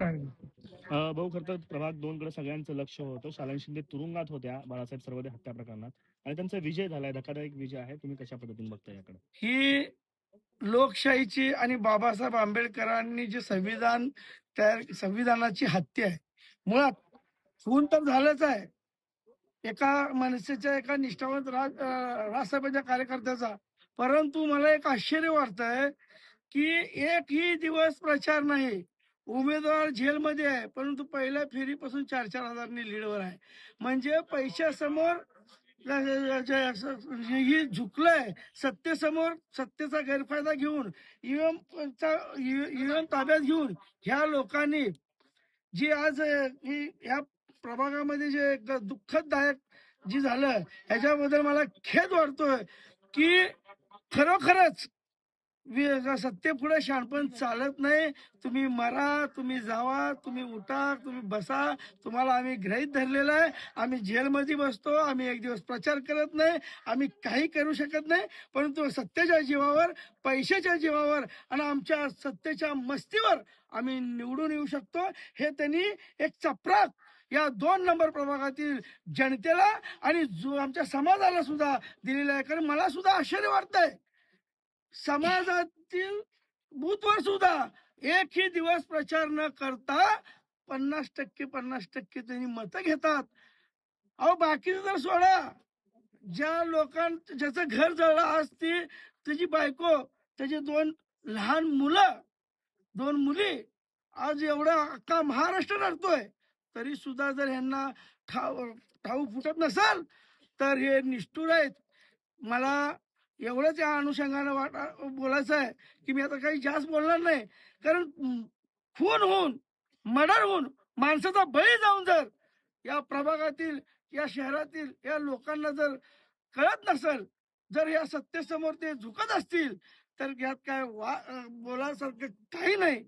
भाऊ खर तर प्रभाग दोन कडे सगळ्यांचं लक्ष होतं. शालन शिंदे तुरुंगात होत्या. बाळासाहेब सर्वदे हत्या प्रकरणात. आणि त्यांचा विजय झालाय. धक्कादायक विजय आहे. तुम्ही कशा पद्धतीने बघता याकडे? ही लोकशाहीची आणि बाबासाहेब आंबेडकरांनी जे संविधान तयार संविधानाची हत्या आहे. मुळात खून तर झालंच आहे. एका मनसेच्या एका निष्ठावंत राज राजसभेच्या कार्यकर्त्याचा. परंतु मला एक आश्चर्य वाटतंय की एकही दिवस प्रचार नाही. उमेदवार झेलमध्ये आहे परंतु पहिल्या फेरीपासून चार चार हजारनी लीडवर आहे. म्हणजे पैशासमोर ही झुकलंय सत्तेसमोर सत्तेचा गैरफायदा घेऊन ईव्हीएम ईव्हीएम ताब्यात घेऊन ह्या लोकांनी जी आज ह्या प्रभागामध्ये जे दुःखदायक जी झालं याच्याबद्दल मला खेद वाटतोय की खरोखरच वि- सत्तेपुढे शहाणपण चालत नाही. तुम्ही मरा तुम्ही जावा तुम्ही उठा तुम्ही बसा. तुम्हाला आम्ही ग्रहित धरलेलं आहे. आम्ही जेलमध्ये बसतो. आम्ही एक दिवस प्रचार करत नाही. आम्ही काही करू शकत नाही. परंतु सत्तेच्या जीवावर पैशाच्या जीवावर आणि आमच्या सत्तेच्या मस्तीवर आम्ही निवडून येऊ शकतो. हे त्यांनी एक चपराक या दोन नंबर प्रभागातील जनतेला आणि जो आमच्या समाजाला सुद्धा दिलेला आहे. कारण मला सुद्धा आश्चर्य वाटतंय. समाजातील बूथवर सुद्धा एकही दिवस प्रचार न करता पन्नास टक्के पन्नास टक्के त्यांनी मतं घेतात. अहो बाकीचं जर सोडा. ज्या लोकां ज्याचं घर जळलं आज ती त्याची बायको त्याची दोन लहान मुलं दोन मुली आज एवढा अख्खा महाराष्ट्र रडतोय. तरी सुद्धा जर ह्यांना ठाव ठाऊ फुटत नसेल तर हे निष्ठुर आहेत. मला एवढंच या अनुषंगानं वाटा बोलायचं आहे की मी आता काही जास्त बोलणार नाही. कारण खून होऊन मर्डर होऊन माणसाचा बळी जाऊन जर या प्रभागातील या शहरातील या लोकांना जर कळत नसेल जर या सत्तेसमोर ते झुकत असतील तर यात काय वा बोलासारखं काही नाही.